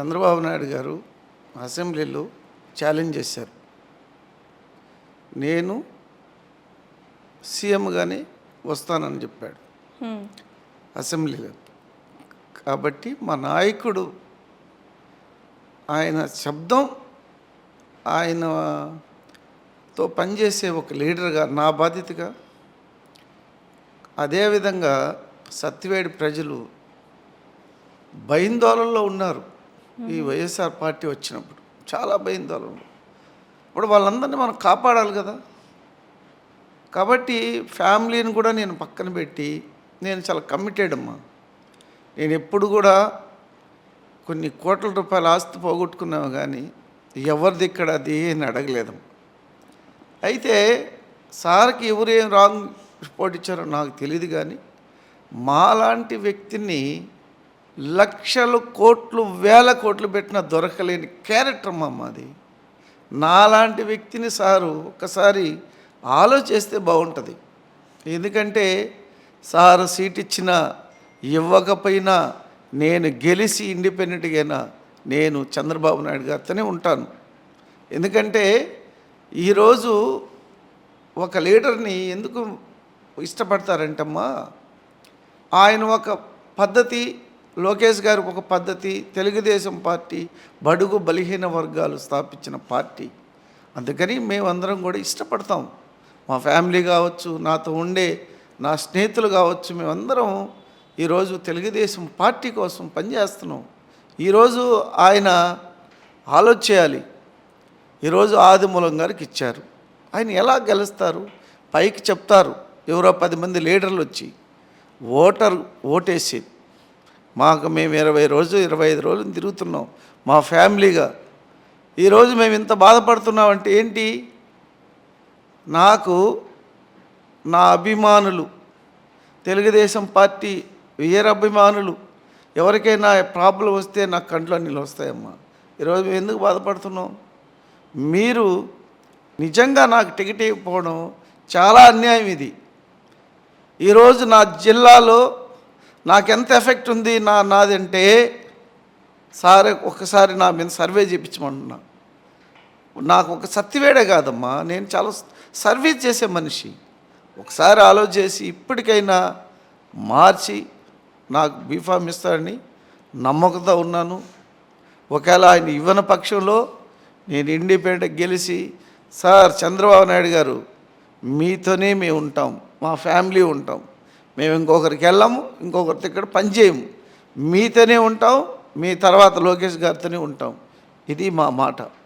చంద్రబాబు నాయుడు గారు అసెంబ్లీలో ఛాలెంజ్ చేశారు. నేను సీఎంగానే వస్తానని చెప్పాడు. అసెంబ్లీలో. కాబట్టి మా నాయకుడు ఆయన శబ్దం ఆయనతో పనిచేసే ఒక లీడర్గా నా బాధ్యతగా అదేవిధంగా సత్యవేడి ప్రజలు భయందోళనలో ఉన్నారు. ఈ వైఎస్ఆర్ పార్టీ వచ్చినప్పుడు చాలా భయందోళనలో. ఇప్పుడు వాళ్ళందరినీ మనం కాపాడాలి కదా. కాబట్టి ఫ్యామిలీని కూడా నేను పక్కన పెట్టి నేను చాలా కమిటెడ్ అమ్మా. నేను ఎప్పుడు కూడా కొన్ని కోట్ల రూపాయల ఆస్తి పోగొట్టుకున్నాము కానీ ఎవరిది ఇక్కడ అది అని అడగలేదమ్మా. అయితే సార్కి ఎవరు ఏం రాంగ్ రిపోర్ట్ ఇచ్చారో నాకు తెలియదు కానీ మాలాంటి వ్యక్తిని లక్షలు కోట్లు వేల కోట్లు పెట్టిన దొరకలేని క్యారెక్టర్ మా మాది నాలాంటి వ్యక్తిని సారు ఒక్కసారి ఆలోచిస్తే బాగుంటుంది. ఎందుకంటే సారు సీట్ ఇచ్చినా ఇవ్వకపోయినా నేను గెలిచి ఇండిపెండెంట్గా నేను చంద్రబాబు నాయుడు గారితోనే ఉంటాను. ఎందుకంటే ఈరోజు ఒక లీడర్ని ఎందుకు ఇష్టపడతారంటమ్మా? ఆయన ఒక పద్ధతి లోకేష్ గారి ఒక పద్ధతి తెలుగుదేశం పార్టీ బడుగు బలహీన వర్గాలు స్థాపించిన పార్టీ. అందుకని మేమందరం కూడా ఇష్టపడతాం. మా ఫ్యామిలీ కావచ్చు నాతో ఉండే నా స్నేహితులు కావచ్చు మేమందరం ఈరోజు తెలుగుదేశం పార్టీ కోసం పనిచేస్తున్నాం. ఈరోజు ఆయన ఆలోచించాలి ఈరోజు ఆదిమూలం గారికి ఇచ్చారు. ఆయన ఎలా గెలుస్తారు? పైకి చెప్తారు. ఎవరో పది మంది లీడర్లు వచ్చి ఓటర్ ఓటేసి మాకు మేము ఇరవై రోజు ఇరవై ఐదు రోజులు తిరుగుతున్నాం. మా ఫ్యామిలీగా. ఈరోజు మేము ఇంత బాధపడుతున్నామంటే ఏంటి? నాకు నా అభిమానులు తెలుగుదేశం పార్టీ వీర అభిమానులు ఎవరికైనా ప్రాబ్లం వస్తే నాకు కంట్లో నీళ్ళు వస్తాయమ్మా ఈరోజు మేము ఎందుకు బాధపడుతున్నాం? మీరు నిజంగా నాకు టికెట్ ఇవ్వకపోవడం చాలా అన్యాయం ఇది. ఈరోజు నా జిల్లాలో నాకు ఎంత ఎఫెక్ట్ ఉంది నా నాదంటే సార్ ఒక్కసారి నా మీద సర్వే చేయించమంటున్నా నాకు ఒక సత్తివేడే కాదమ్మా నేను చాలా సర్వీస్ చేసే మనిషి. ఒకసారి ఆలోచేసి ఇప్పటికైనా మార్చి నాకు బీఫామ్ ఇస్తాడని నమ్మకంతో ఉన్నాను. ఒకవేళ ఆయన ఇవ్వని పక్షంలో నేను ఇండిపెండెంట్ గెలిచి సార్ చంద్రబాబు నాయుడు గారు మీతోనే మేము ఉంటాం మా ఫ్యామిలీ ఉంటాం. మేము ఇంకొకరికి వెళ్ళాము ఇంకొకరితో ఇక్కడ పనిచేయము మీతోనే ఉంటాం మీ తర్వాత లోకేష్ గారితోనే ఉంటాం. ఇది మా మాట.